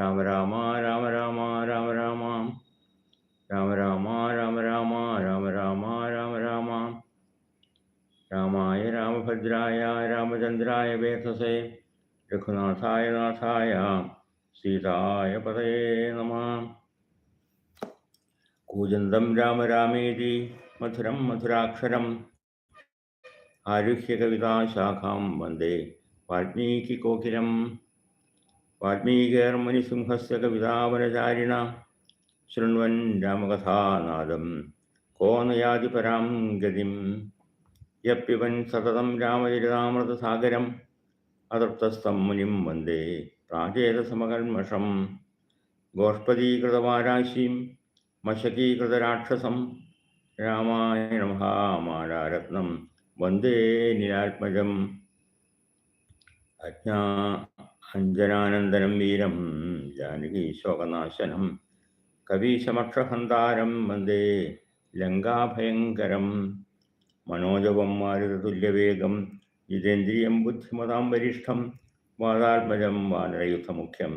രാമ രാമ രാമ രാമ രാമ രാമ രാമ രാമ രാമ രാമ രാമ രാമ രാമ രാമ രാമായ രാമഭദ്രായ രാമചന്ദ്രായ വേധസേ രഘുനാഥായ നാഥായ സീതായ പതയേ നമ കൂജന്തം രാമ രാമേതി മധുരം മധുരാക്ഷരം ആരുഹ്യ കവിതാശാഖാം വന്ദേ വാൽമീകികോകിലം വാൽമീകിർമുനിസിംഹസ്യ കവിതാവനചാരിണ. ശൃണ്വൻ രാമകഥാനാദം. കോനയാതി പരാം ഗതിം. യപ്പിവൻ സതതം രാമചരിതാമൃതസാഗരം. അതൃപ്തസ്ഥം മുനിം വന്ദേ പ്രാചേതസമകൽമഷം ഗോഷ്പദീകൃതവാരാശിം മശകീകൃതരാക്ഷസം. രാമായണ മഹാമാലാരത്നം വന്ദേ നിരാത്മജം. അജ്ഞാ അഞ്ജനാനന്ദനം വീരം ജാനകി ശോകനാശനം കവീശമക്ഷഹന്താരം വന്ദേ ലങ്കാഭയങ്കരം മനോജവം മാരുതതുല്യവേഗം ജിതേന്ദ്രിയം ബുദ്ധിമതാം വരിഷ്ഠം വാദാത്മജം വാനരയുദ്ധമുഖ്യം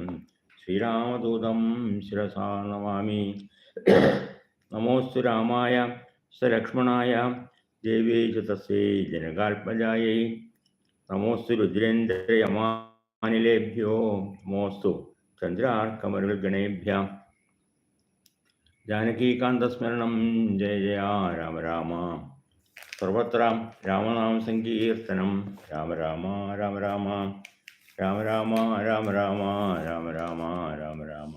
ശ്രീരാമദൂതം ശിരസാ നമാമി. നമോസ്തു രാമായ സലക്ഷ്മണായ ദേവീ ച തസ്യൈ ജനകാത്മജായൈ. നമോസ്തു രുദ്രേന്ദ്രയമാനിലേഭ്യോ നമോസ്തു ചന്ദ്രാർക്കമരുഗണേഭ്യ ജാനകീകാന്തസ്മരണം ജയ ജയ രാമ രാമ സർവത്ര രാമനാമ സങ്കീർത്തനം രാമ രാമ രാമ രാമ രാമ രാമ രാമ രാമ രാമ രാമ രാമ രാമ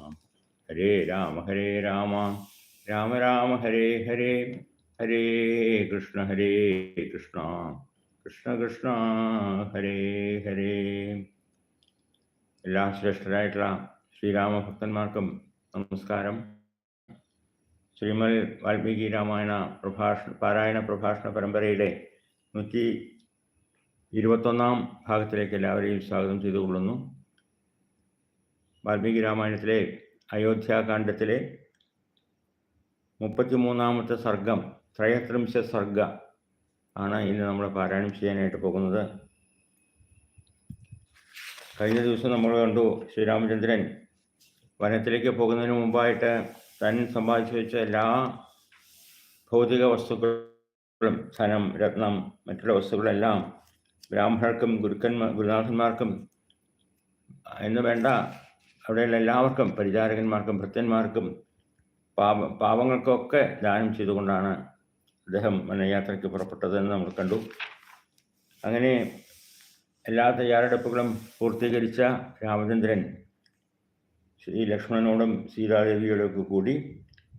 ഹരേ രാമ ഹരേ രാമ രാമ രാമ ഹരേ ഹരേ ഹരേ കൃഷ്ണ ഹരേ കൃഷ്ണ കൃഷ്ണ കൃഷ്ണ ഹരേ ഹരേ എല്ലാ ശ്രേഷ്ഠരായിട്ടുള്ള ശ്രീരാമഭക്തന്മാർക്കും നമസ്കാരം. ശ്രീമൽ വാൽമീകി രാമായണ പ്രഭാഷണ പാരായണ പ്രഭാഷണ പരമ്പരയുടെ നൂറ്റി ഇരുപത്തൊന്നാം ഭാഗത്തിലേക്ക് എല്ലാവരെയും സ്വാഗതം ചെയ്തുകൊള്ളുന്നു വാൽമീകി രാമായണത്തിലെ അയോധ്യാകാന്ഡത്തിലെ മുപ്പത്തിമൂന്നാമത്തെ സർഗം ത്രയത്രിംശ സർഗ ആണ് ഇന്ന് നമ്മൾ പാരായണം ചെയ്യാനായിട്ട് പോകുന്നത്. കഴിഞ്ഞ ദിവസം നമ്മൾ കണ്ടു ശ്രീരാമചന്ദ്രൻ വനത്തിലേക്ക് പോകുന്നതിന് മുമ്പായിട്ട് താൻ സമ്പാദിച്ചു വെച്ച എല്ലാ ഭൗതിക വസ്തുക്കളും ധനം രത്നം മറ്റുള്ള വസ്തുക്കളെല്ലാം ബ്രാഹ്മണർക്കും ഗുരുക്കന്മാർ ഗുരുനാഥന്മാർക്കും എന്ന് വേണ്ട അവിടെയുള്ള എല്ലാവർക്കും പരിചാരകന്മാർക്കും ഭൃത്യന്മാർക്കും പാപ പാവങ്ങൾക്കൊക്കെ ദാനം ചെയ്തുകൊണ്ടാണ് അദ്ദേഹം വനയാത്രയ്ക്ക് പുറപ്പെട്ടതെന്ന് നമ്മൾ കണ്ടു. അങ്ങനെ എല്ലാ തയ്യാറെടുപ്പുകളും പൂർത്തീകരിച്ച രാമചന്ദ്രൻ ശ്രീ ലക്ഷ്മണനോടും സീതാദേവിയോടൊക്കെ കൂടി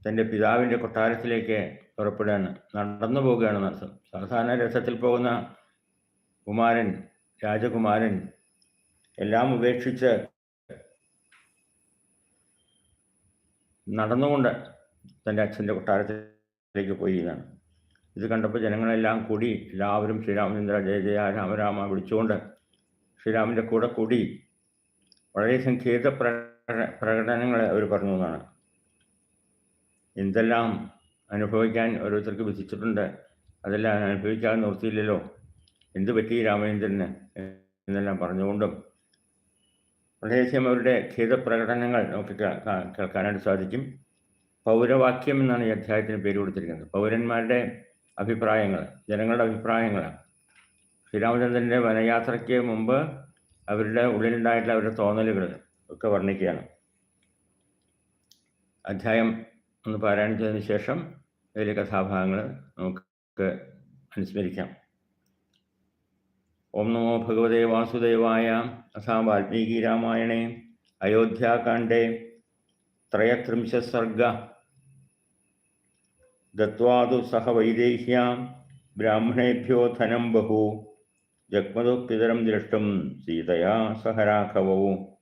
തന്റെ പിതാവിന്റെ കൊട്ടാരത്തിലേക്ക് പുറപ്പെടുകയാണ് നടന്നു പോവുകയാണ് നടത്തം സാധാരണ രസത്തിൽ പോകുന്ന കുമാരൻ രാജകുമാരൻ എല്ലാം ഉപേക്ഷിച്ച് നടന്നുകൊണ്ട് തന്റെ അച്ഛന്റെ കൊട്ടാരത്തിലേക്ക് പോയി എന്നാണ്. ഇത് കണ്ടപ്പോൾ ജനങ്ങളെല്ലാം കൂടി എല്ലാവരും ശ്രീരാമചന്ദ്ര ജയ ജയ രാമരാമ വിളിച്ചുകൊണ്ട് ശ്രീരാമന്റെ കൂടെ കൂടി വളരെ സംഗീത പ്രകടനങ്ങൾ അവർ പറഞ്ഞു എന്നാണ്. എന്തെല്ലാം അനുഭവിക്കാൻ ഓരോരുത്തർക്ക് വിധിച്ചിട്ടുണ്ട് അതെല്ലാം അനുഭവിക്കാൻ നിർത്തിയില്ലല്ലോ എന്ത് പറ്റി രാമചന്ദ്രന് എന്നെല്ലാം പറഞ്ഞുകൊണ്ടും വളരെയധികം അവരുടെ ഖേദപ്രകടനങ്ങൾ നമുക്ക് കേൾക്കാനായിട്ട് സാധിക്കും. പൗരവാക്യം എന്നാണ് ഈ അധ്യായത്തിന് പേര് കൊടുത്തിരിക്കുന്നത്. പൗരന്മാരുടെ അഭിപ്രായങ്ങൾ ജനങ്ങളുടെ അഭിപ്രായങ്ങൾ. ശ്രീരാമചന്ദ്രന്റെ വനയാത്രയ്ക്ക് മുമ്പ് അവരുടെ ഉള്ളിലുണ്ടായിട്ടുള്ള അവരുടെ തോന്നലുകൾ ഒക്കെ വർണിക്കുകയാണ്. അധ്യായം ഒന്ന് പാരായണിച്ചതിന് ശേഷം ഇതിലെ കഥാഭാഗങ്ങൾ നമുക്ക് അനുസ്മരിക്കാം. ഓം നമോ ഭഗവതേ വാസുദേവായ അസാം വാൽമീകി രാമായണേ അയോധ്യാകാണ്ഡേ ത്രയത്രിംശ സർഗ दत्वा तो सह वैदेह्यां ब्राह्मणेभ्यो धनं बहु। जग्मदो पितरं द्रष्टुं सीतया सह राघवौ।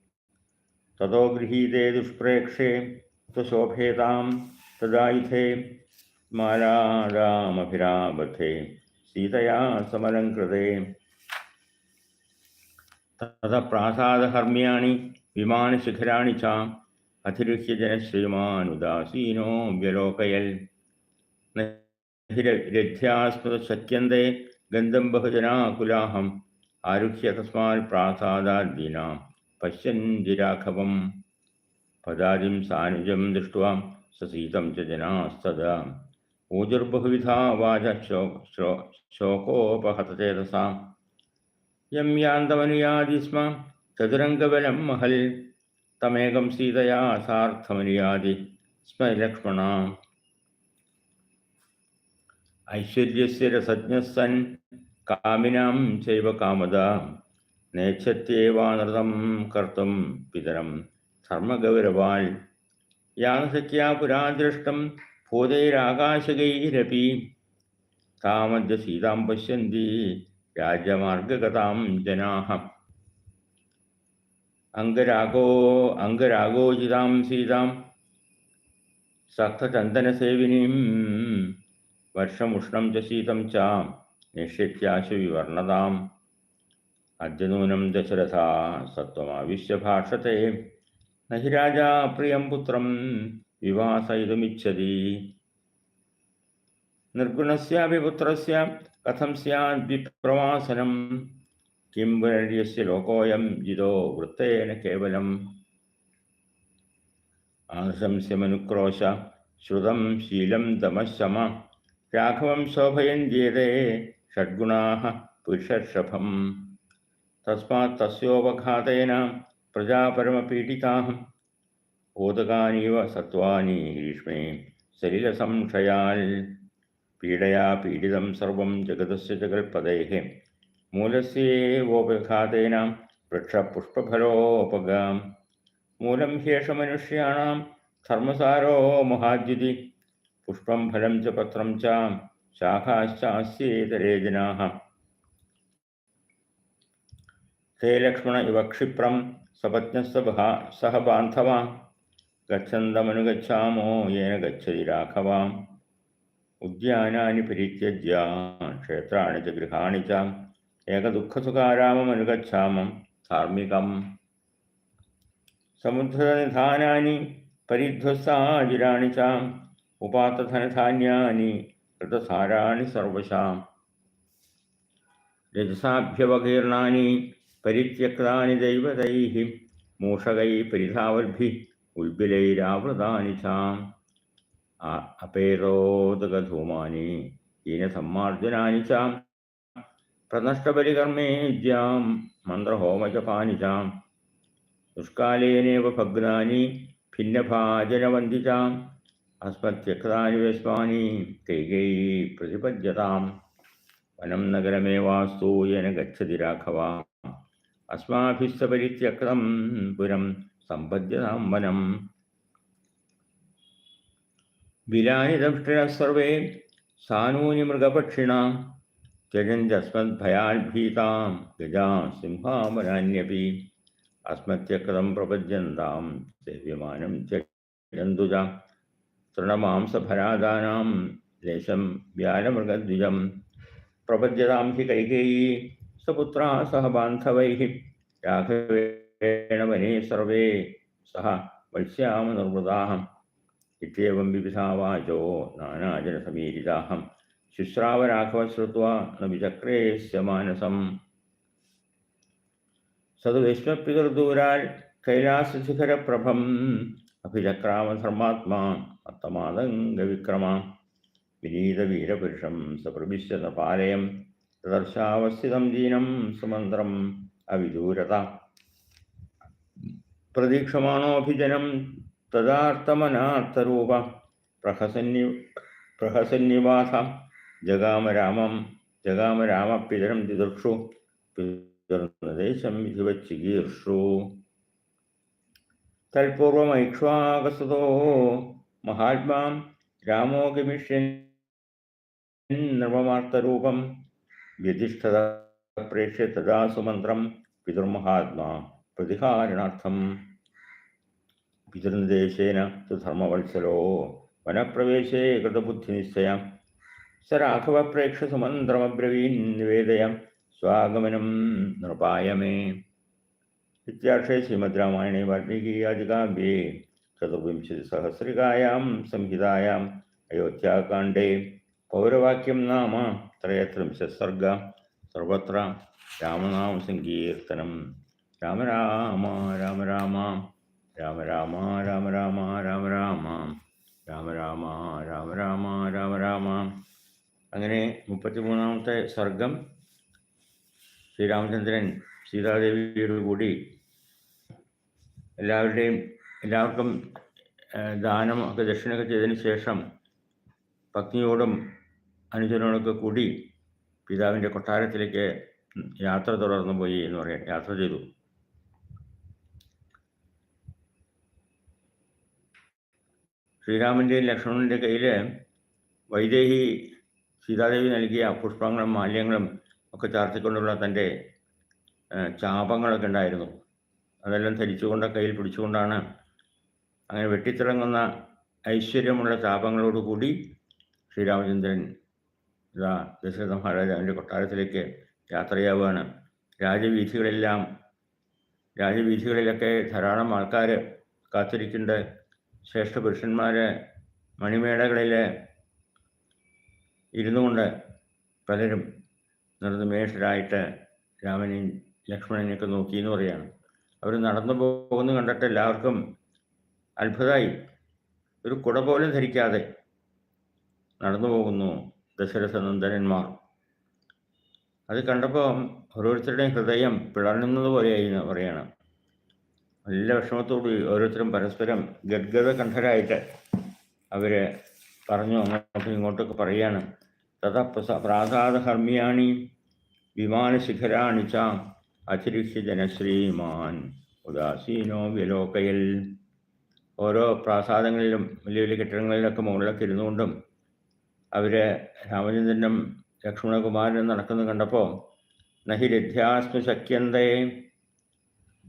ततो गृहीते दुष्प्रेक्षे स्वशोभेतां तदायुधे स्मारारामभिराबधे सीतया समलङ्कृते ततः प्रासादहर्म्याणि, विमानशिखराणि च अतिरिच्य जनः श्रीमानुदासीनो व्यलोकयल्। രഥ്യാസ്മൃതശക്യന്തേ ഗന്ധം ബഹുജനാകുലാഹം. ആരുഹ്യ തസ്മാൽ പ്രാസാദാദീനാം. പശ്യന്തിരാഘവം പദാതിം സാനുജം ദൃഷ്ട്വാ. സസീതം ച ജനാസ്തദാ. ഊജുർബഹുവിധാ വാച ശോ ശോകോപഹതചേതസാം. യം യാന്തമനുയാതി സ്മ ചതുരംഗബലം മഹൽ. തമേകം സീതയാ സാർത്ഥമനുയാതി സ്മ ലക്ഷ്മണ. ഐശ്വര്യസ്യ രസജ്ഞസൻ കാമിനാം ചൈവ കാമത നേച്ഛത്യേവാനൃതം കർത്തും പിതരം ധർമ്മഗൗരവാൽ. യാനസഖ്യാ പുരാദൃഷ്ടം ഭൂതൈരാകാശകൈരപി. താമദ്യ സീതാം പശ്യന്തി രാജമാർഗകഥാം ജനാഹം. അംഗരാഗോ അംഗരാഗോചിതാം സീതാം. സഖചന്ദനസേവിനീം വർഷമുഷ്ണം ച ശീതം ച നിഷ്യത്യാശു വിവർണതാം അദ്യനൂനം ദശരഥ സത്വമാവിശ്യ ഭാഷത്തെ. നഹി രാജാ പ്രിയം പുത്രം വിവാസയിതുമിച്ഛതി. നിർഗുണസ്യാപി പുത്രസ്യ കഥം സ്യാദ് വിപ്രവാസനം. കിം പുനര്യസ്യ ലോകോയം ജിതോ വൃത്തേന കേവലം. ആശംസ്യമനുക്രോശ ശ്രുതം ശീലം തമശമ चाघवं शोभयञ्जीरे षड्गुणाः पुरुषर्षभं तस्मात् तस्योपघातेन प्रजापरमपीडिताः। ओदकानीव सत्त्वानि ग्रीष्मे सलिलसंशयाल् पीडया पीडितं सर्वं जगदस्य जगल्पदेः। मूलस्येवोपघातेन वृक्षपुष्पफलोपगा मूलं ह्येष मनुष्याणां धर्मसारो महाद्युति പുഷ്പം ഫലം ച പത്രം ച ശാഖാശ്ചാസ്യേതരേജനാ ഹേ ലക്ഷ്മണ ഇവ ക്ഷിപ്രം സപത്നസ്സഭ സഹ ബാന്ധവ ഗച്ഛന്തമനുഗച്ഛാമോ യേന ഗച്ഛതി രാഘവ. ഉദ്യാനാനി പരിത്യജ്യ ക്ഷേത്രാണി ച ഗൃഹാണി ച ഏകദുഃഖസുഖാരാമമനുഗച്ഛാമം ധാർമ്മികം. സമുദ്രനിധാനാനി പരിധ്വസ്താജിരാണി ച ഉപാത്തധനധാന്യാനി ഋതസാരാണി സർവശാം രജസാഭ്യവകീർണാനി പരിത്യക്താനി ദൈവതൈः മൂഷകൈ പരിധാവൽഭി ഉൽബിലൈരാവൃതാനി ചാം അപേരോദകധൂമാനി ഹീനസമ്മാർജനാനി ചാം പ്രനഷ്ടപരികർമ്മേദ്യാം മന്ത്രഹോമജപാനി ചാം ദുഷ്കാലേനേവ ഭഗ്നാനി ഭിന്നഭാജനവന്തി ചാം അസ്മദ്വ്യക്താനിവേശ്വാനി തൈകൈ പ്രതിപദ്യതാം. വനം നഗരമേവാസ്തു യന ഗച്ഛതി രാഘവ. അസ്മാഭിസ്സപരിത്യക്തം പുരം സമ്പദ്യതാം വനം. വിലാനിദംഷ്ടിന സർവേ സാനൂനി മൃഗപക്ഷിണ. ഭയാത്ഭീതാം ഗജാ സിംഹാമനാന്യപി അസ്മത്യക്തം പ്രപദ്യന്താം സേവ്യമാനം ജന്തുജ तृणमांसफलादानां लेशं व्यानमृगद्विजं प्रपद्यतां हि कैकेयी सपुत्रा सह बान्धवैः राघवेण वने सर्वे सह वत्स्यामनुर्वृताः। इत्येवं विविधा वाचो नानाजनसमीरिताः शुश्रावराघवः श्रुत्वा न विचक्रे मानसम्। सद अभी कैलासशिखरप्रभम्। अभिचक्रामधर्मात्मा അത്തമാതംഗവിക്രമ വിനീതവീരപുരുഷം സപ്രവിശ്യതപാലയം തദർശാവസ്ഥിതം ദീനം സുമന്ത്രം അവിദൂരത. പ്രതീക്ഷമാണോഭിജനം തദാർത്ഥമനാർത്ഥരൂപ. പ്രഹസന്നി പ്രഹസന്നിവാസ. ജഗാമരാമം ജഗാമരാമപിതരം ദിദൃക്ഷു പിതർദേശം വിധിവച്ചികീർഷു തൽപൂർവമൈക്ഷ്വാകസതോ മഹാത്മാം രാമോ ഗമിഷ്യൻ നവമാർത്തരൂപം വ്യതിഷ്ഠത പ്രേക്ഷ്യ തദാ സുമന്ത്രം പിതൃമഹാത്മാ പ്രതിഹാരണാർത്ഥം. പിതൃനിർദ്ദേശേന തു ധർമ്മവത്സലോ വനപ്രവേശേ കൃതബുദ്ധിനിശ്ചയ. സ രാഘവപ്രേക്ഷ സുമന്ത്രമബ്രവീൻ നിവേദയ സ്വാഗമനം നൃപായ മേ ശ്രീമദ് രാമായണേ വാൽമീകിയാദികാവ്യേ ചതുർവിംശതിസഹസ്രികായാം സംഹിതായാം അയോധ്യാകാണ്ഡേ പൗരവാക്യം നാമ ത്രയത്രിംശത് സർഗ സർവത്ര രാമനാമസങ്കീർത്തനം രാമ രാമ രാമ രാമ രാമ രാമ രാമ രാമ രാമ രാമ രാമ രാമ രാമ രാമ രാമ രാമ അങ്ങനെ മുപ്പത്തിമൂന്നാമത്തെ സർഗം ശ്രീരാമചന്ദ്രൻ സീതാദേവിയോട് കൂടി എല്ലാവരുടെയും എല്ലാവർക്കും ദാനം ഒക്കെ ദക്ഷിണയൊക്കെ ചെയ്തതിന് ശേഷം പത്നിയോടും അനുജനോടൊക്കെ കൂടി പിതാവിന്റെ കൊട്ടാരത്തിലേക്ക് യാത്ര തുടർന്നു പോയി എന്ന് പറയാം. യാത്ര ചെയ്തു. ശ്രീരാമന്റെയും ലക്ഷ്മണന്റെ കയ്യിൽ വൈദേഹി സീതാദേവി നൽകിയ പുഷ്പങ്ങളും മാല്യങ്ങളും ഒക്കെ ചാർത്തിക്കൊണ്ടുള്ള തന്റെ ചാപങ്ങളൊക്കെ ഉണ്ടായിരുന്നു. അതെല്ലാം ധരിച്ചുകൊണ്ട് കയ്യിൽ പിടിച്ചുകൊണ്ടാണ് അങ്ങനെ വെട്ടിത്തിളങ്ങുന്ന ഐശ്വര്യമുള്ള താപങ്ങളോടുകൂടി ശ്രീരാമചന്ദ്രൻ ഇതാ ദശരഥ മഹാരാജാവിന്റെ കൊട്ടാരത്തിലേക്ക് യാത്രയാവുകയാണ്. രാജവീഥികളെല്ലാം രാജവീഥികളിലൊക്കെ ധാരാളം ആൾക്കാർ കാത്തിരിക്കേണ്ട ശ്രേഷ്ഠ പുരുഷന്മാർ മണിമേടകളിൽ ഇരുന്നു കൊണ്ട് പലരും നിർനിമേഷരായിട്ട് രാമനെയും ലക്ഷ്മണനെയൊക്കെ നോക്കിയെന്ന് പറയാണ്. അവർ നടന്നു പോകുന്നു കണ്ടിട്ട് എല്ലാവർക്കും അത്ഭുതമായി ഒരു കുട പോലും ധരിക്കാതെ നടന്നു പോകുന്നു ദശരഥ നന്ദനന്മാർ അത് കണ്ടപ്പോൾ ഓരോരുത്തരുടെയും ഹൃദയം പിളർന്നുന്നത് പോലെയായി പറയണം. നല്ല വിഷമത്തോടു ഓരോരുത്തരും പരസ്പരം ഗദ്ഗത കണ്ഠരായിട്ട് അവർ പറഞ്ഞു അങ്ങോട്ടും ഇങ്ങോട്ടൊക്കെ പറയാണ്. തഥ പ്രാസാദഹർമ്മിയാണി വിമാനശിഖരാണി ച ജനശ്രീമാൻ ഉദാസീനോ വിലോകയിൽ. ഓരോ പ്രാസാദങ്ങളിലും വലിയ വലിയ കെട്ടിടങ്ങളിലൊക്കെ മുകളിലൊക്കെ ഇരുന്നുകൊണ്ടും അവർ രാമചന്ദ്രനും ലക്ഷ്മണകുമാരനും നടക്കുന്നത് കണ്ടപ്പോൾ നഹി രഥ്യാസ്മ ശക്യന്തേ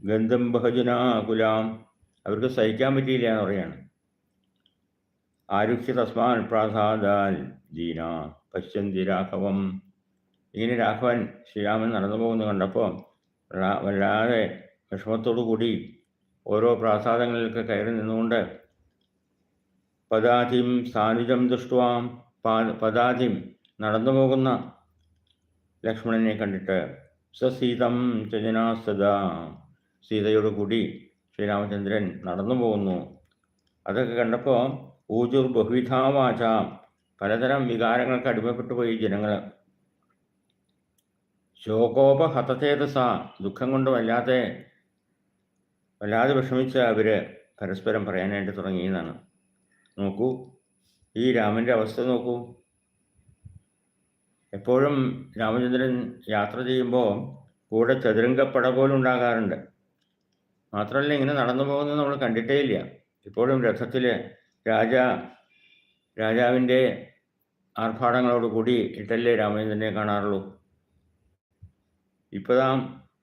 ഗന്ധം ബഹജുനാകുലാം അവർക്ക് സഹിക്കാൻ പറ്റിയില്ല എന്ന് പറയാണ്. ആരുഹ്യ തസ്മാൻ പ്രാസാദാൽ ദീന പശ്യന്തി രാഘവം. ഇങ്ങനെ രാഘവൻ ശ്രീരാമൻ നടന്നു പോകുന്നത് കണ്ടപ്പോൾ വല്ലാതെ വിഷമത്തോടു കൂടി ഓരോ പ്രാസാദങ്ങളിലൊക്കെ കയറി നിന്നുകൊണ്ട് പദാതിം സാന്നിധ്യം ദൃഷ്ടുവാം പദാതിം നടന്നു പോകുന്ന ലക്ഷ്മണനെ കണ്ടിട്ട് സസീതം ചജനാസദ സീതയോട് കൂടി ശ്രീരാമചന്ദ്രൻ നടന്നു പോകുന്നു. അതൊക്കെ കണ്ടപ്പോൾ ഊജുർ ബഹുവിധാവാച പലതരം വികാരങ്ങൾക്ക് അടിമപ്പെട്ടു പോയി ജനങ്ങൾ ശോകോപഹതചേതസ ദുഃഖം കൊണ്ട് വല്ലാതെ വല്ലാതെ വിഷമിച്ച അവർ പരസ്പരം പറയാനായിട്ട് തുടങ്ങിയെന്നാണ്. നോക്കൂ ഈ രാമന്റെ അവസ്ഥ നോക്കൂ. എപ്പോഴും രാമചന്ദ്രൻ യാത്ര ചെയ്യുമ്പോൾ കൂടെ ചതുരംഗപ്പട പോലും ഉണ്ടാകാറുണ്ട്. മാത്രമല്ല ഇങ്ങനെ നടന്നു പോകുന്നത് നമ്മൾ കണ്ടിട്ടേ ഇല്ല. ഇപ്പോഴും രഥത്തിൽ രാജ രാജാവിന്റെ ആർഭാടങ്ങളോട് കൂടി ഇട്ടല്ലേ രാമചന്ദ്രനെ കാണാറുള്ളൂ. ഇപ്പോഴാ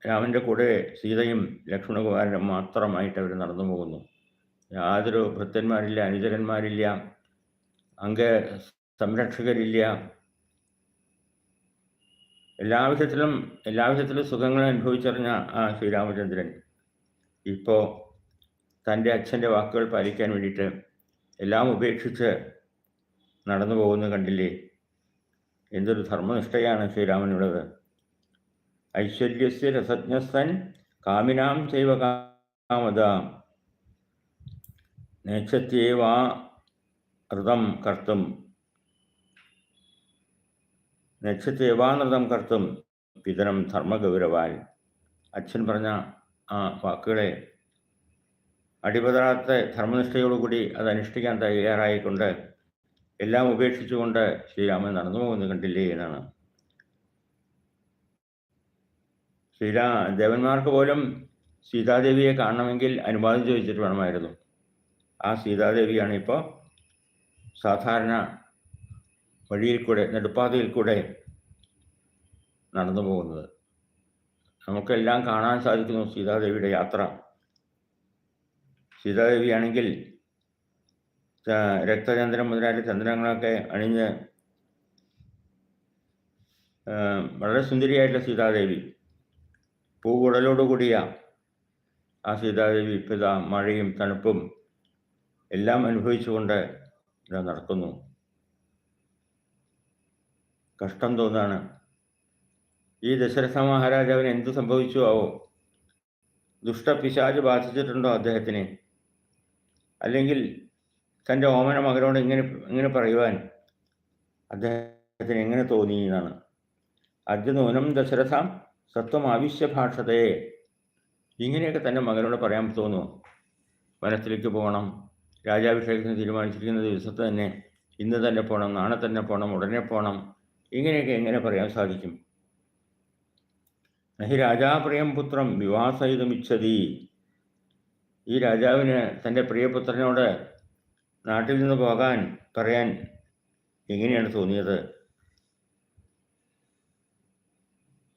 രാമന്റെ കൂടെ സീതയും ലക്ഷ്മണകുമാരനും മാത്രമായിട്ട് അവർ നടന്നു പോകുന്നു. യാതൊരു ഭൃത്യന്മാരില്ല അനുചരന്മാരില്ല അംഗ സംരക്ഷകരില്ല. എല്ലാവിധത്തിലും എല്ലാവിധത്തിലും സുഖങ്ങൾ അനുഭവിച്ചറിഞ്ഞ ആ ശ്രീരാമചന്ദ്രൻ. ഇപ്പോൾ തന്റെ അച്ഛന്റെ വാക്കുകൾ പാലിക്കാൻ വേണ്ടിയിട്ട് എല്ലാം ഉപേക്ഷിച്ച് നടന്നു പോകുന്നത് കണ്ടില്ലേ? എന്തൊരു ധർമ്മനിഷ്ഠയാണ് ശ്രീരാമനുള്ളത് ഐശ്വര്യസ്യ രസജ്ഞസൻ കാമിനാം ചൈവ കാമത. നേക്ഷത്യേവാ ഋതം കർത്തും. നേച്ഛത്യേവാനൃതം കർത്തും. പിതരം ധർമ്മഗൗരവാൽ. അച്ഛൻ പറഞ്ഞ ആ വാക്കുകളെ അടിപതരാത്ത ധർമ്മനിഷ്ഠയോടുകൂടി അത് അനുഷ്ഠിക്കാൻ തയ്യാറായിക്കൊണ്ട് എല്ലാം ഉപേക്ഷിച്ചുകൊണ്ട് ശ്രീരാമൻ നടന്നു പോകുന്നത് കണ്ടില്ലേ എന്നാണ്. ശ്രീരാ ദേവന്മാർക്ക് പോലും സീതാദേവിയെ കാണണമെങ്കിൽ അനുവാദം ചോദിച്ചിട്ട് വേണമായിരുന്നു. ആ സീതാദേവിയാണ് ഇപ്പോൾ സാധാരണ വഴിയിൽ കൂടെ നെടുപ്പാതയിൽ കൂടെ നടന്നു പോകുന്നത്. നമുക്കെല്ലാം കാണാൻ സാധിക്കുന്നു സീതാദേവിയുടെ യാത്ര. സീതാദേവിയാണെങ്കിൽ രക്തചന്ദ്രം മുതലായ ചന്ദ്രങ്ങളൊക്കെ അണിഞ്ഞ് വളരെ സുന്ദരിയായിട്ടുള്ള സീതാദേവി. പൂവുടലോടുകൂടിയ ആ സീതാദേവി ഇപ്പിത മഴയും തണുപ്പും എല്ലാം അനുഭവിച്ചുകൊണ്ട് ഇവിടെ നടക്കുന്നു. കഷ്ടം തോന്നാണ്. ഈ ദശരഥ മഹാരാജാവിന് എന്ത് സംഭവിച്ചു ആവോ? ദുഷ്ടപിശാജ് ബാധിച്ചിട്ടുണ്ടോ അദ്ദേഹത്തിന്? അല്ലെങ്കിൽ തന്റെ ഓമന മകനോട് ഇങ്ങനെ ഇങ്ങനെ പറയുവാൻ അദ്ദേഹത്തിന് എങ്ങനെ തോന്നി എന്നാണ്. അർജുനൂനം ദശരഥ സത്വം ആവശ്യ ഭാഷതയെ ഇങ്ങനെയൊക്കെ തന്നെ മകനോട് പറയാൻ തോന്നുന്നു വനത്തിലേക്ക് പോകണം. രാജാഭിഷേകത്തിന് തീരുമാനിച്ചിരിക്കുന്ന ദിവസത്ത് തന്നെ ഇന്ന് തന്നെ പോകണം നാളെ തന്നെ പോകണം ഉടനെ പോകണം ഇങ്ങനെയൊക്കെ എങ്ങനെ പറയാൻ സാധിക്കും? നഹി രാജാപ്രിയം പുത്രം വിവാഹസഹിതമിച്ചതി. ഈ രാജാവിന് തന്റെ പ്രിയപുത്രനോട് നാട്ടിൽ നിന്ന് പോകാൻ പറയാൻ എങ്ങനെയാണ് തോന്നിയത്?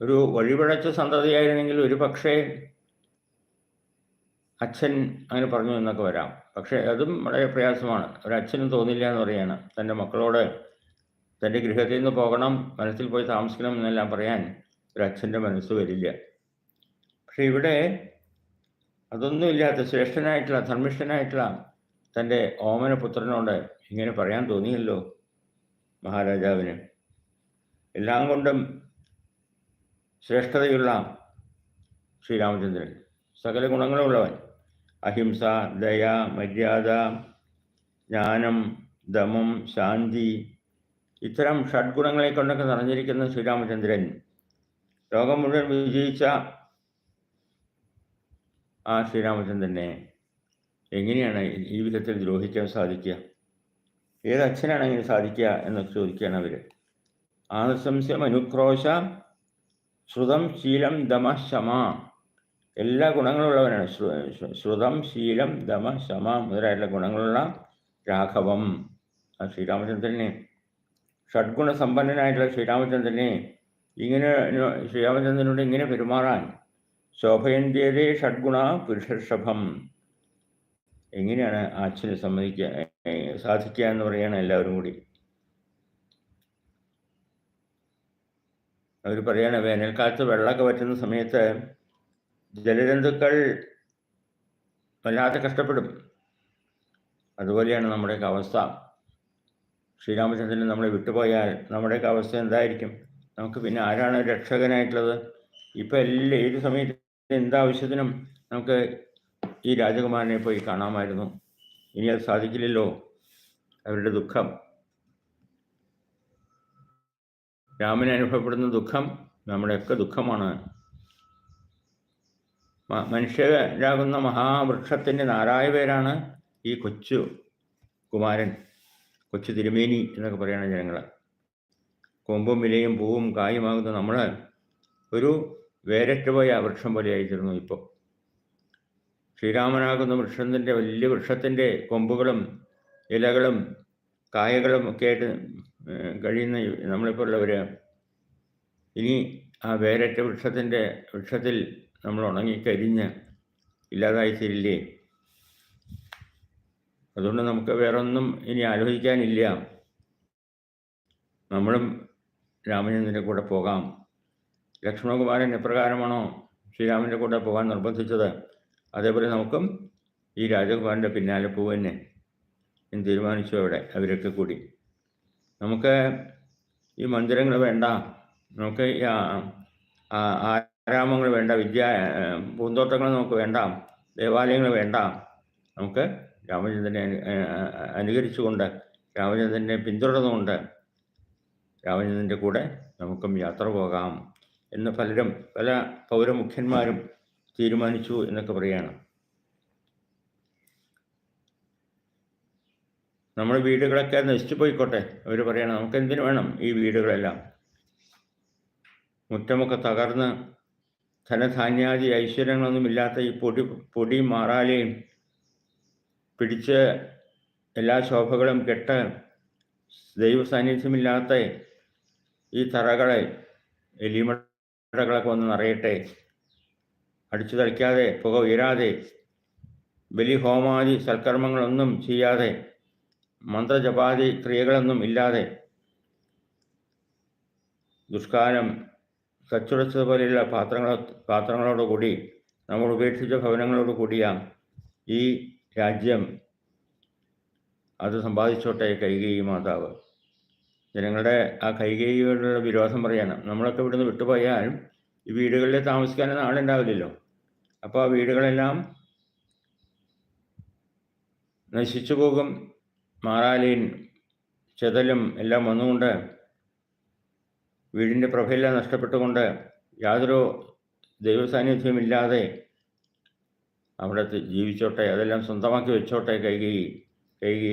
ഒരു വഴിപിഴച്ച സന്തതിയായിരുന്നെങ്കിൽ ഒരു പക്ഷേ അച്ഛൻ അങ്ങനെ പറഞ്ഞു എന്നൊക്കെ വരാം. പക്ഷേ അതും വളരെ പ്രയാസമാണ്. ഒരച്ഛനും തോന്നില്ല എന്ന് പറയാണ്. തന്റെ മക്കളോട് തന്റെ ഗൃഹത്തിൽ നിന്ന് പോകണം മനസ്സിൽ പോയി താമസിക്കണം എന്നെല്ലാം പറയാൻ ഒരു അച്ഛന്റെ മനസ്സ് വരില്ല. പക്ഷെ ഇവിടെ അതൊന്നുമില്ലാത്ത ശ്രേഷ്ഠനായിട്ടുള്ള ധർമ്മിഷ്ഠനായിട്ടുള്ള തന്റെ ഓമനപുത്രനോട് ഇങ്ങനെ പറയാൻ തോന്നിയല്ലോ മഹാരാജാവിന്. എല്ലാം കൊണ്ടും ശ്രേഷ്ഠതയുള്ള ശ്രീരാമചന്ദ്രൻ. സകല ഗുണങ്ങളുള്ളവൻ. അഹിംസ ദയ മര്യാദ ജ്ഞാനം ദമം ശാന്തി. ഇത്തരം ഷഡ്ഗുണങ്ങളെ കൊണ്ടൊക്കെ നിറഞ്ഞിരിക്കുന്ന ശ്രീരാമചന്ദ്രൻ ലോകം മുഴുവൻ വിജയിച്ച ആ ശ്രീരാമചന്ദ്രനെ എങ്ങനെയാണ് ഈ വിധത്തിൽ ദ്രോഹിക്കാൻ സാധിക്കുക? ഏത് അച്ഛനാണ് അങ്ങനെ സാധിക്കുക എന്നൊക്കെ ചോദിക്കുകയാണ് അവർ ആനസംശയം അനുക്രോശ ശ്രുതം ശീലം ദമ ശമ. എല്ലാ ഗുണങ്ങളുള്ളവനാണ്. ശ്രുതം ശീലം ദമ ശമ മുതലായിട്ടുള്ള ഗുണങ്ങളുള്ള രാഘവം. ശ്രീരാമചന്ദ്രനെ ഷഡ്ഗുണ സമ്പന്നനായിട്ടുള്ള ശ്രീരാമചന്ദ്രനെ ഇങ്ങനെ ശ്രീരാമചന്ദ്രനോട് ഇങ്ങനെ പെരുമാറാൻ ശോഭയന്തിയതേ ഷഡ്ഗുണ പുരുഷർഷഭം. എങ്ങനെയാണ് അച്ഛന് സമ്മതിക്കുക സാധിക്കുക എന്ന് പറയുകയാണ് എല്ലാവരും കൂടി. അവർ പറയണ വേനൽക്കാലത്ത് വെള്ളമൊക്കെ വറ്റുന്ന സമയത്ത് ജലജന്തുക്കൾ വല്ലാതെ കഷ്ടപ്പെടും. അതുപോലെയാണ് നമ്മുടെയൊക്കെ അവസ്ഥ. ശ്രീരാമചന്ദ്രൻ നമ്മളെ വിട്ടുപോയാൽ നമ്മുടെയൊക്കെ അവസ്ഥ എന്തായിരിക്കും? നമുക്ക് പിന്നെ ആരാണ് രക്ഷകനായിട്ടുള്ളത്? ഇപ്പം എല്ലാ ഏത് സമയത്ത് എന്താവശ്യത്തിനും നമുക്ക് ഈ രാജകുമാരനെ പോയി കാണാമായിരുന്നു. ഇനി അത് സാധിക്കില്ലല്ലോ. അവരുടെ ദുഃഖം. രാമന് അനുഭവപ്പെടുന്ന ദുഃഖം നമ്മുടെയൊക്കെ ദുഃഖമാണ്. മനുഷ്യരാകുന്ന മഹാവൃക്ഷത്തിന്റെ നാരായ പേരാണ് ഈ കൊച്ചു കുമാരൻ കൊച്ചു തിരുമേനി എന്നൊക്കെ പറയുന്ന ജനങ്ങൾ കൊമ്പും വിലയും പൂവും കായുമാകുന്ന നമ്മൾ ഒരു വേരറ്റുപോയ വൃക്ഷം പോലെയായിരുന്നു ഇപ്പോൾ ശ്രീരാമനാകുന്ന വൃക്ഷത്തിന്റെ വലിയ വൃക്ഷത്തിന്റെ കൊമ്പുകളും ഇലകളും കായകളും ഒക്കെ ആയിട്ട് കഴിയുന്ന നമ്മളിപ്പോൾ ഉള്ളവർ ഇനി ആ വേരറ്റ വൃക്ഷത്തിന്റെ വൃക്ഷത്തിൽ നമ്മൾ ഉണങ്ങിക്കരിഞ്ഞ് ഇല്ലാതായി തീരില്ലേ? അതുകൊണ്ട് നമുക്ക് വേറൊന്നും ഇനി ആലോചിക്കാനില്ല. നമ്മളും രാമചന്ദ്രന്റെ കൂടെ പോകാം. ലക്ഷ്മണകുമാരൻ എപ്രകാരമാണോ ശ്രീരാമന്റെ കൂടെ പോകാൻ നിർബന്ധിച്ചത്? അതേപോലെ നമുക്കും ഈ രാജകുമാരന്റെ പിന്നാലെ പോവന്നെ. എന്ന് തീരുമാനിച്ചു അവിടെ അവരൊക്കെ കൂടി. നമുക്ക് ഈ മന്ദിരങ്ങൾ വേണ്ട. നമുക്ക് ഈ ആരാമങ്ങൾ വേണ്ട. വിദ്യാ പൂന്തോട്ടങ്ങൾ നമുക്ക് വേണ്ട. ദേവാലയങ്ങൾ വേണ്ട. നമുക്ക് രാമചന്ദ്രനെ അനുകരിച്ചുകൊണ്ട് രാമചന്ദ്രനെ പിന്തുടർന്നുകൊണ്ട് രാമചന്ദ്രന്റെ കൂടെ നമുക്കും യാത്ര പോകാം എന്ന് പലരും പല പൗരമുഖ്യന്മാരും തീരുമാനിച്ചു എന്നൊക്കെ പറയുകയാണ്. നമ്മുടെ വീടുകളൊക്കെ നശിച്ചു പോയിക്കോട്ടെ. അവർ പറയണം നമുക്ക് എന്തിനു വേണം ഈ വീടുകളെല്ലാം? മുറ്റമൊക്കെ തകർന്ന് ധനധാന്യാദി ഐശ്വര്യങ്ങളൊന്നുമില്ലാത്ത ഈ പൊടി പൊടി മാറാലയും പിടിച്ച് എല്ലാ ശോഭകളും കെട്ട് ദൈവ സാന്നിധ്യമില്ലാത്ത ഈ തറകളെ എലിമടകളൊക്കെ ഒന്ന് നിറയട്ടെ. അടിച്ചു തളിക്കാതെ പുക ഉയരാതെ ബലിഹോമാദി സൽക്കർമ്മങ്ങളൊന്നും ചെയ്യാതെ മന്ത്രജപാതി ക്രിയകളൊന്നും ഇല്ലാതെ ദുഷ്കാലം ദുഷ്കാരം കച്ചുടച്ചതുപോലെയുള്ള പാത്രങ്ങളോ പാത്രങ്ങളോടുകൂടി നമ്മൾ ഉപേക്ഷിച്ച ഭവനങ്ങളോട് കൂടിയ ഈ രാജ്യം അത് സമ്പാദിച്ചോട്ടെ കൈകേയി മാതാവ്. ജനങ്ങളുടെ ആ കൈകേയിയോടുള്ള വിരോധം പറയണം. നമ്മളൊക്കെ ഇവിടുന്ന് വിട്ടുപോയാൽ ഈ വീടുകളിൽ താമസിക്കാനൊന്നും ആളുണ്ടാവില്ലല്ലോ അപ്പോൾ ആ വീടുകളെല്ലാം നശിച്ചു പോകും. മാറാലയും ചെതലും എല്ലാം വന്നുകൊണ്ട് വീടിന്റെ പ്രഭയെല്ലാം നഷ്ടപ്പെട്ടുകൊണ്ട് യാതൊരു ദൈവസാന്നിധ്യമില്ലാതെ അവിടെ ജീവിച്ചോട്ടെ അതെല്ലാം സ്വന്തമാക്കി വെച്ചോട്ടെ കൈകി കൈകി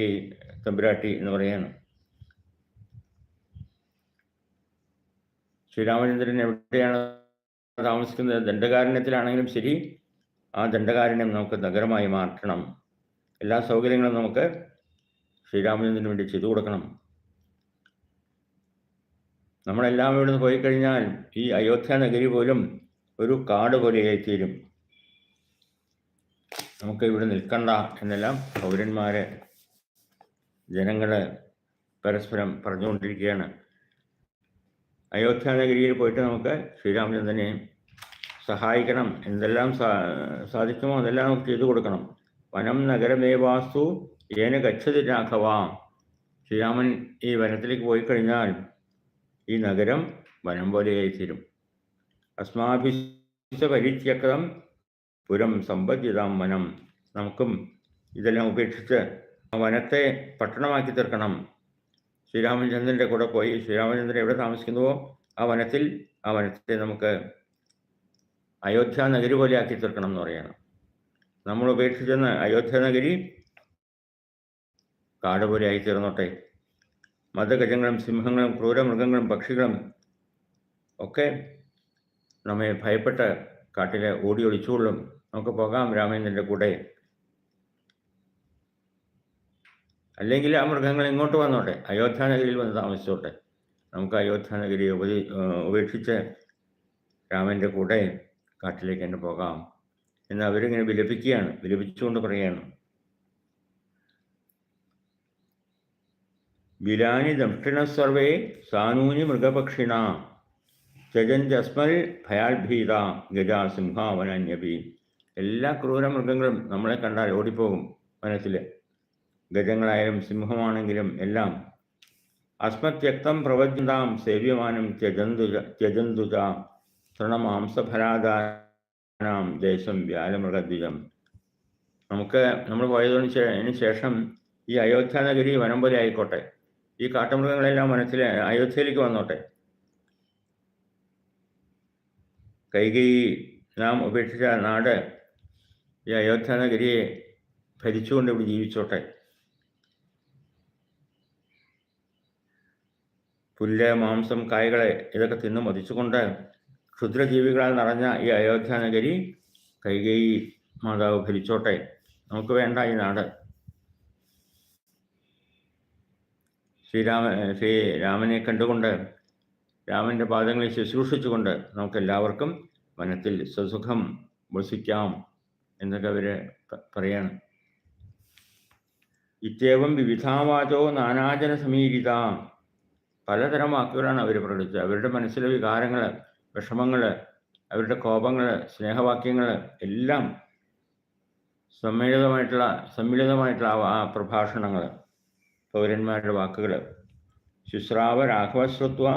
തമ്പുരാട്ടി എന്ന് പറയാണ് ശ്രീരാമചന്ദ്രൻ എവിടെയാണ് താമസിക്കുന്നത്? ദണ്ഡകാരണ്യത്തിലാണെങ്കിലും ശരി ആ ദണ്ഡകാരണ്യം നമുക്ക് നഗരമായി മാറ്റണം. എല്ലാ സൗകര്യങ്ങളും നമുക്ക് ശ്രീരാമചന്ദ്രന് വേണ്ടി ചെയ്തു കൊടുക്കണം. നമ്മളെല്ലാം ഇവിടുന്ന് പോയി കഴിഞ്ഞാൽ ഈ അയോധ്യ നഗരി പോലും ഒരു കാട് പോലെയായി തീരും നമുക്ക് ഇവിടെ നിൽക്കണ്ട എന്നെല്ലാം പൗരന്മാരെ ജനങ്ങളെ പരസ്പരം പറഞ്ഞുകൊണ്ടിരിക്കുകയാണ്. അയോധ്യ നഗരിയിൽ പോയിട്ട് നമുക്ക് ശ്രീരാമചന്ദ്രനെ സഹായിക്കണം. എന്തെല്ലാം സാധിക്കുമോ അതെല്ലാം നമുക്ക് ചെയ്തു കൊടുക്കണം. വനം നഗരമേവാസ്തു ഏന ഗച്ഛതി രാഘവ ശ്രീരാമൻ ഈ വനത്തിലേക്ക് പോയി കഴിഞ്ഞാൽ ഈ നഗരം വനം പോലെയായി തീരും. അസ്മാഭിശ പരിത്യക്തം പുരം സമ്പദ്യതാം വനം. നമുക്കും ഇതെല്ലാം ഉപേക്ഷിച്ച് വനത്തെ പട്ടണമാക്കി തീർക്കണം. ശ്രീരാമചന്ദ്രന്റെ കൂടെ പോയി. ശ്രീരാമചന്ദ്രൻ എവിടെ താമസിക്കുന്നുവോ? ആ വനത്തിൽ ആ വനത്തെ നമുക്ക് അയോധ്യ നഗരി പോലെ ആക്കി തീർക്കണം എന്ന് പറയണം. നമ്മൾ ഉപേക്ഷിച്ചെന്ന് അയോധ്യ നഗരി കാട് പോലെ ആയി തീർന്നോട്ടെ മതഗജങ്ങളും സിംഹങ്ങളും ക്രൂരമൃഗങ്ങളും പക്ഷികളും ഒക്കെ നമ്മെ ഭയപ്പെട്ട് കാട്ടിലെ ഓടി ഒളിച്ചുകൊള്ളും നമുക്ക് പോകാം രാമേന്ദ്രന്റെ കൂടെ. അല്ലെങ്കിൽ ആ മൃഗങ്ങൾ ഇങ്ങോട്ട് വന്നോട്ടെ. അയോധ്യാനഗരിയിൽ വന്ന് താമസിച്ചോട്ടെ. നമുക്ക് അയോധ്യാനഗരിയെ ഉപദേ ഉപേക്ഷിച്ച് രാമന്റെ കൂടെ കാട്ടിലേക്ക് തന്നെ പോകാം. എന്ന് അവരിങ്ങനെ വിലപിക്കുകയാണ്. വിലപിച്ചുകൊണ്ട് പറയുകയാണ്. വിലാനി ദക്ഷിണസർവേ സർവേ സാനൂനി മൃഗപക്ഷിണ. ത്യജഞ്ചസ്മൽ ഭയാൽഭീത ഗജാ സിംഹാവനന്യപി എല്ലാ ക്രൂര മൃഗങ്ങളും നമ്മളെ കണ്ടാൽ ഓടിപ്പോകും വനത്തിൽ ഗജങ്ങളായാലും സിംഹമാണെങ്കിലും എല്ലാം. അസ്മത്യക്തം പ്രവചന്താം സേവ്യമാനം ത്യജന്തുജ ത്യജന്തുജ. തൃണമാംസഫലാദാനാം ദേശം വ്യാലമൃഗദ്വിജം. നമുക്ക് നമ്മൾ പോയതിനു ശേഷം ഈ അയോധ്യ നഗരി വനം പോലെ ആയിക്കോട്ടെ. ഈ കാട്ടുമൃഗങ്ങളെല്ലാം മനസ്സിൽ അയോധ്യയിലേക്ക് വന്നോട്ടെ. കൈകൈ നാം ഉപേക്ഷിച്ച നാട് ഈ അയോധ്യ നഗരിയെ ഭരിച്ചുകൊണ്ട് ഇവിടെ ജീവിച്ചോട്ടെ. പുല്ല് മാംസം കായകളെ ഇതൊക്കെ തിന്നു മതിച്ചുകൊണ്ട് ക്ഷുദ്രജീവികളാൽ നിറഞ്ഞ ഈ അയോധ്യ നഗരി കൈകൈ മാതാവ് ഭരിച്ചോട്ടെ. നമുക്ക് വേണ്ട ഈ നാട്. ശ്രീരാമ ശ്രീ രാമനെ കണ്ടുകൊണ്ട് രാമന്റെ പാദങ്ങളെ ശുശ്രൂഷിച്ചുകൊണ്ട് നമുക്ക് എല്ലാവർക്കും വനത്തിൽ സുസുഖം വസിക്കാം എന്നൊക്കെ അവർ പറയാണ്. ഇത്യവം വിവിധാവാചോ നാനാജന സമീരിത പലതരം വാക്കുകളാണ് അവർ പ്രകടിച്ചത് അവരുടെ മനസ്സിലെ വികാരങ്ങൾ വിഷമങ്ങൾ അവരുടെ കോപങ്ങൾ സ്നേഹവാക്യങ്ങൾ എല്ലാം സമ്മിളിതമായിട്ടുള്ള സമ്മിളിതമായിട്ടുള്ള ആ പ്രഭാഷണങ്ങൾ പൗരന്മാരുടെ വാക്കുകൾ ശുശ്രാവ രാഘവശ്രുത്വ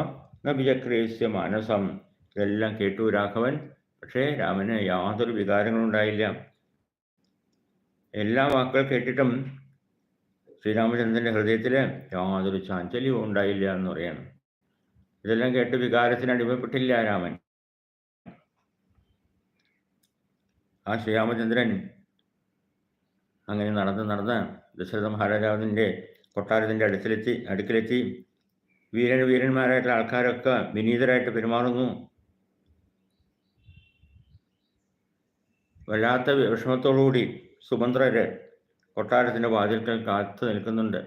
നബിചക്രേസ്യ മാനസം. ഇതെല്ലാം കേട്ടു രാഘവൻ. പക്ഷേ രാമന് യാതൊരു വികാരങ്ങളും ഉണ്ടായില്ല. എല്ലാ വാക്കുകൾ കേട്ടിട്ടും ശ്രീരാമചന്ദ്രന്റെ ഹൃദയത്തിൽ യാതൊരു ചാഞ്ചല്യവും ഉണ്ടായില്ല എന്ന് പറയണം. ഇതെല്ലാം കേട്ട് വികാരത്തിന് അടിമപ്പെട്ടില്ല രാമൻ. ആ ശ്രീരാമചന്ദ്രൻ അങ്ങനെ നടന്ന് നടന്ന് ദശരഥ മഹാരാജാവിന്റെ കൊട്ടാരത്തിന്റെ അടുത്തിലെത്തി അടുക്കിലെത്തി. വീരൻ വീരന്മാരായിട്ടുള്ള ആൾക്കാരൊക്കെ വിനീതരായിട്ട് പെരുമാറുന്നു. വല്ലാത്ത വിഷമത്തോടുകൂടി സുമന്ത്രര് കൊട്ടാരത്തിന്റെ വാതിൽക്കൽ കാത്തു നിൽക്കുന്നുണ്ട്.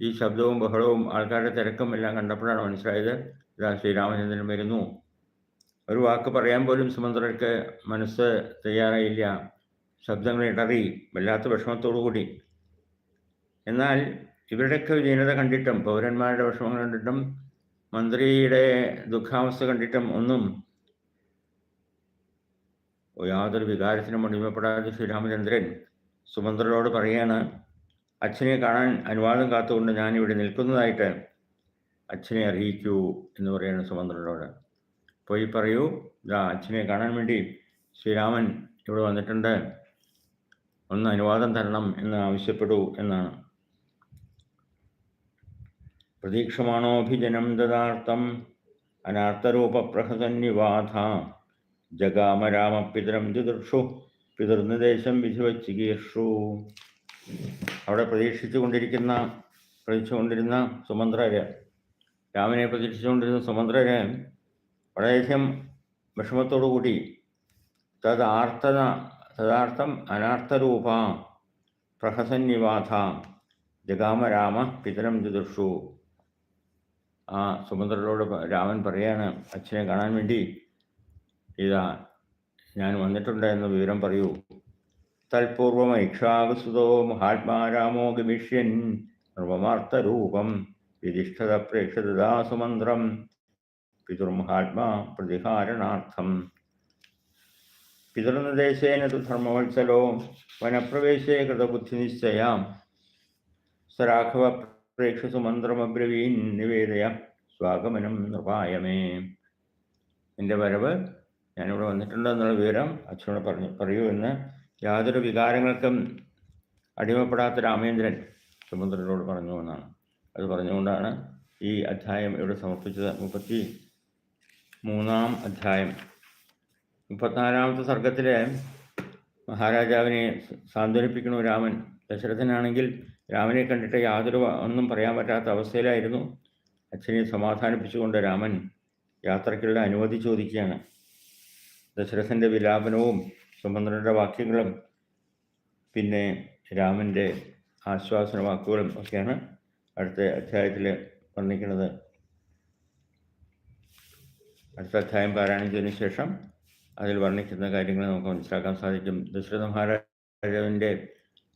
ഈ ശബ്ദവും ബഹളവും ആൾക്കാരുടെ തിരക്കും എല്ലാം കണ്ടപ്പോഴാണ് മനസ്സിലായത് ഇതാ ശ്രീരാമചന്ദ്രൻ വരുന്നു. ഒരു വാക്ക് പറയാൻ പോലും സുമന്ത്രർക്ക് മനസ്സ് തയ്യാറായില്ല. ശബ്ദങ്ങൾ ഇടറി വല്ലാത്ത വിഷമത്തോടു കൂടി എന്നാൽ ഇവരുടെയൊക്കെ ദീനത കണ്ടിട്ടും പൗരന്മാരുടെ വിഷമങ്ങൾ കണ്ടിട്ടും മന്ത്രിയുടെ ദുഃഖാവസ്ഥ കണ്ടിട്ടും ഒന്നും യാതൊരു വികാരത്തിനും അടിമപ്പെടാതെ ശ്രീരാമചന്ദ്രൻ സുമന്ത്രരോട് പറയാണ് അച്ഛനെ കാണാൻ അനുവാദം കാത്തുകൊണ്ട് ഞാൻ ഇവിടെ നിൽക്കുന്നതായിട്ട് അച്ഛനെ അറിയിക്കൂ എന്ന് പറയുന്നു സുമന്ത്രനോട്. പോയി പറയൂ. ഇതാ അച്ഛനെ കാണാൻ വേണ്ടി ശ്രീരാമൻ ഇവിടെ വന്നിട്ടുണ്ട്. ഒന്ന് അനുവാദം തരണം എന്ന് ആവശ്യപ്പെടൂ എന്നാണ്. പ്രതീക്ഷമാണോഭിജനം ദദാർത്ഥം. അനാർത്ഥരൂപപ്രഹസന്നിവാധ. ജഗാമരാമപിതരം ചതുർഷു പിതൃനിദേശം വിധിവച്ചികീർഷു അവിടെ പ്രതീക്ഷിച്ചു കൊണ്ടിരിക്കുന്ന പ്രതീക്ഷിച്ചുകൊണ്ടിരുന്ന സുമന്ത്രര്. രാമനെ പ്രതീക്ഷിച്ചുകൊണ്ടിരുന്ന സുമന്ത്രര് വളരെയധികം വിഷമത്തോടുകൂടി തദാർത്ഥത തദാർത്ഥം അനാർത്ഥരൂപ. പ്രഹസന്നിവാധ. ജഗാമരാമ പിതരം ചതുർഷു ആ സുഭദ്രരോട് രാമൻ പറയാണ് അച്ഛനെ കാണാൻ വേണ്ടി ഇതാ ഞാൻ വന്നിട്ടുണ്ട് എന്ന വിവരം പറയൂ. തൽപൂർവം ഐക്ഷാകുസുതോ മഹാത്മാരാമോ ഗമിഷ്യൻ സർവമാർത്ഥരൂപം വിധിഷ്ഠത പ്രേക്ഷതാ സുമന്ത്രം പിതുർമഹാത്മാ പ്രതിഹാരണാർത്ഥം. പിതൃനിർദ്ദേശേന തു ധർമ്മവത്സലോ വനപ്രവേശേ കൃതബുദ്ധിനിശ്ചയാം. സരാഘവ പ്രേക്ഷസു മന്ത്രമബ്രവീൻ നിവേദയ സ്വാഗമനം നൃപായമേ. എന്റെ വരവ് ഞാനിവിടെ വന്നിട്ടുണ്ട് എന്നുള്ള വിവരം അച്ഛനോട് പറഞ്ഞു പറയൂ എന്ന്. യാതൊരു വികാരങ്ങൾക്കും അടിമപ്പെടാത്ത രാമേന്ദ്രൻ സുമന്ത്രനോട് പറഞ്ഞു എന്നാണ്. അത് പറഞ്ഞുകൊണ്ടാണ് ഈ അധ്യായം ഇവിടെ സമർപ്പിച്ചത്. മുപ്പത്തി മൂന്നാം അധ്യായം. മുപ്പത്തിനാലാമത്തെ സർഗത്തിലെ മഹാരാജാവിനെ സാന്ത്വനിപ്പിക്കണു രാമൻ? ദശരഥനാണെങ്കിൽ രാമനെ കണ്ടിട്ട് യാതൊരു ഒന്നും പറയാൻ പറ്റാത്ത അവസ്ഥയിലായിരുന്നു. അച്ഛനെ സമാധാനിപ്പിച്ചുകൊണ്ട് രാമൻ യാത്രയ്ക്കുള്ള അനുമതി ചോദിക്കുകയാണ്. ദശരഥന്റെ വിലാപനവും സുമന്ത്രന്റെ വാക്യങ്ങളും പിന്നെ രാമന്റെ ആശ്വാസന വാക്കുകളും ഒക്കെയാണ് അടുത്ത അധ്യായത്തിൽ വർണിക്കുന്നത്. അടുത്ത അധ്യായം പാരായണം ചെയ്തതിനു ശേഷം അതിൽ വർണിക്കുന്ന കാര്യങ്ങൾ നമുക്ക് മനസ്സിലാക്കാൻ സാധിക്കും. ദശരഥ മഹാരാജാവിന്റെ